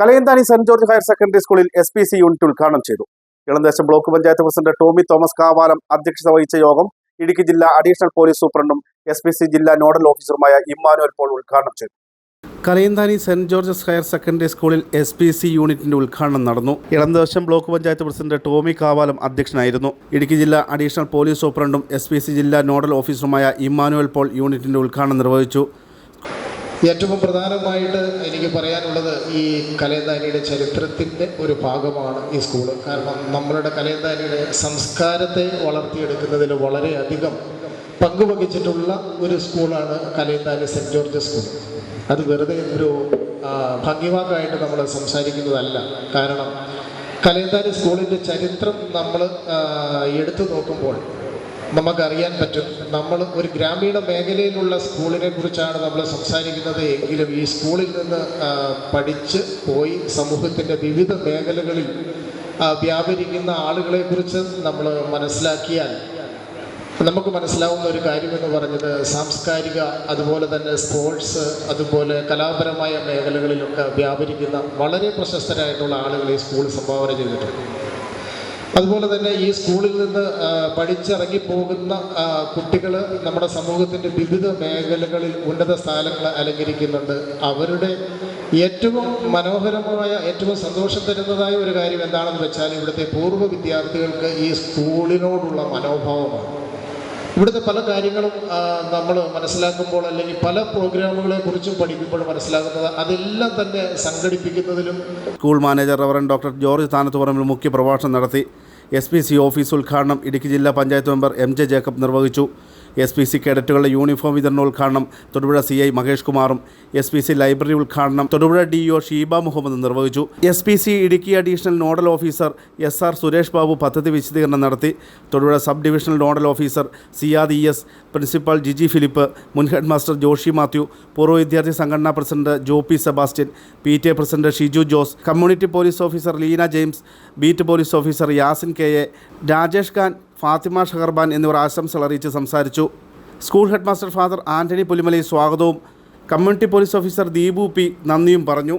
Kalayanthani saint George higher secondary സ്കൂളിൽ S P C unit ഉദ്ഘാടനം ചെയ്തു. ഇളന്തേശം ബ്ലോക്ക് പഞ്ചായത്ത് പ്രസിഡന്റ് ടോമി തോമസ് കാവാലം അധ്യക്ഷത വഹിച്ച യോഗം ഇടുക്കി ജില്ലാ അഡീഷണൽ പോലീസ് സൂപ്രണ്ടും എസ് പി സി ജില്ലാ നോഡൽ ഓഫീസറുമായ ഇമ്മാനുവൽ പോൾ ഉദ്ഘാടനം ചെയ്തു. Kalayanthani saint George's higher secondary സ്കൂളിൽ എസ് പി സി യൂണിറ്റിന്റെ ഉദ്ഘാടനം നടന്നു. ഇളന്തേശം ബ്ലോക്ക് പഞ്ചായത്ത് പ്രസിഡന്റ് ടോമി കാവാലം അധ്യക്ഷനായിരുന്നു. ഇടുക്കി ജില്ലാ അഡീഷണൽ പോലീസ് സൂപ്രണ്ടും എസ് പി സി ജില്ലാ നോഡൽ ഓഫീസറുമായ ഇമ്മാനുവൽ പോൾ യൂണിറ്റിന്റെ ഉദ്ഘാടനം നിർവഹിച്ചു. ഏറ്റവും പ്രധാനമായിട്ട് എനിക്ക് പറയാനുള്ളത് ഈ കലേന്താനിയുടെ ചരിത്രത്തിന്റെ ഒരു ഭാഗമാണ് ഈ സ്കൂൾ കാരണം നമ്മളുടെ കലേന്താനിയുടെ സംസ്കാരത്തെ വളർത്തിയെടുക്കുന്നതിൽ വളരെയധികം പങ്കുവഹിച്ചിട്ടുള്ള ഒരു സ്കൂളാണ് കലേന്താനി സെന്റ് ജോർജ് സ്കൂൾ അത് വെറുതെ ഒരു ഭംഗിവാക്കായിട്ട് നമ്മൾ സംസാരിക്കുന്നതല്ല. കാരണം കലേന്താനി സ്കൂളിന്റെ ചരിത്രം നമ്മൾ എടുത്തു നോക്കുമ്പോൾ നമുക്കറിയാൻ പറ്റും. നമ്മൾ ഒരു ഗ്രാമീണ മേഖലയിലുള്ള സ്കൂളിനെ കുറിച്ചാണ് നമ്മൾ സംസാരിക്കുന്നത്. എങ്കിലും ഈ സ്കൂളിൽ നിന്ന് പഠിച്ച് പോയി സമൂഹത്തിന്റെ വിവിധ മേഖലകളിൽ വ്യാപരിക്കുന്ന ആളുകളെക്കുറിച്ച് നമ്മൾ മനസ്സിലാക്കിയാൽ നമുക്ക് മനസ്സിലാവുന്ന ഒരു കാര്യമെന്ന് പറഞ്ഞത് സാംസ്കാരിക അതുപോലെ തന്നെ സ്പോർട്സ് അതുപോലെ കലാപരമായ മേഖലകളിലൊക്കെ വ്യാപരിക്കുന്ന വളരെ പ്രശസ്തരായിട്ടുള്ള ആളുകളെ സ്കൂൾ സംഭാവന ചെയ്തിട്ടുണ്ട്. അതുപോലെ തന്നെ ഈ സ്കൂളിൽ നിന്ന് പഠിച്ചിറങ്ങി പോകുന്ന കുട്ടികൾ നമ്മുടെ സമൂഹത്തിന്റെ വിവിധ മേഖലകളിൽ ഉന്നത സ്ഥാനങ്ങൾ അലങ്കരിക്കുന്നുണ്ട്. അവരുടെ ഏറ്റവും മനോഹരമായ ഏറ്റവും സന്തോഷം തരുന്നതായ ഒരു കാര്യം എന്താണെന്ന് വെച്ചാൽ ഇവിടുത്തെ പൂർവ വിദ്യാർത്ഥികൾക്ക് ഈ സ്കൂളിനോടുള്ള മനോഭാവമാണ്. ഇവിടുത്തെ പല കാര്യങ്ങളും നമ്മൾ മനസ്സിലാക്കുമ്പോൾ അല്ലെങ്കിൽ പല പ്രോഗ്രാമുകളെ കുറിച്ചും പഠിക്കുമ്പോൾ മനസ്സിലാക്കുന്നത് അതെല്ലാം തന്നെ സംഘടിപ്പിക്കുന്നതിലും school manager reverend doctor George Thanathuparambil മുഖ്യ പ്രഭാഷണം നടത്തി. എസ് പി സി ഓഫീസ് ഉദ്ഘാടനം ഇടുക്കി ജില്ലാ panchayat member M J Jacob നിർവഹിച്ചു. എസ് പി സി കേഡറ്റുകളുടെ യൂണിഫോം വിതരണോദ്ഘാടനം തൊടുപുഴ സി ഐ മഹേഷ് കുമാറും എസ് പി സി ലൈബ്രറി ഉദ്ഘാടനം തൊടുപുഴ ഡി ഒ ഷീബ മുഹമ്മദ് നിർവഹിച്ചു. S P C Idukki additional nodal officer S R Suresh Babu പദ്ധതി വിശദീകരണം നടത്തി. Thodupuzha sub divisional nodal officer Siyad E S principal Gigi Philip മുൻ head master Joshy Mathew പൂർവ വിദ്യാർത്ഥി സംഘടനാ president Jo P Sebastian P T A president Shiju Jose community police officer Leena James beat police officer Yasin K A Rajesh Khan Fathima Shaharban എന്നിവർ ആശംസകൾ അറിയിച്ച് സംസാരിച്ചു. School headmaster father Antony പുലിമലയെ സ്വാഗതവും community police officer Deepu P നന്ദിയും പറഞ്ഞു.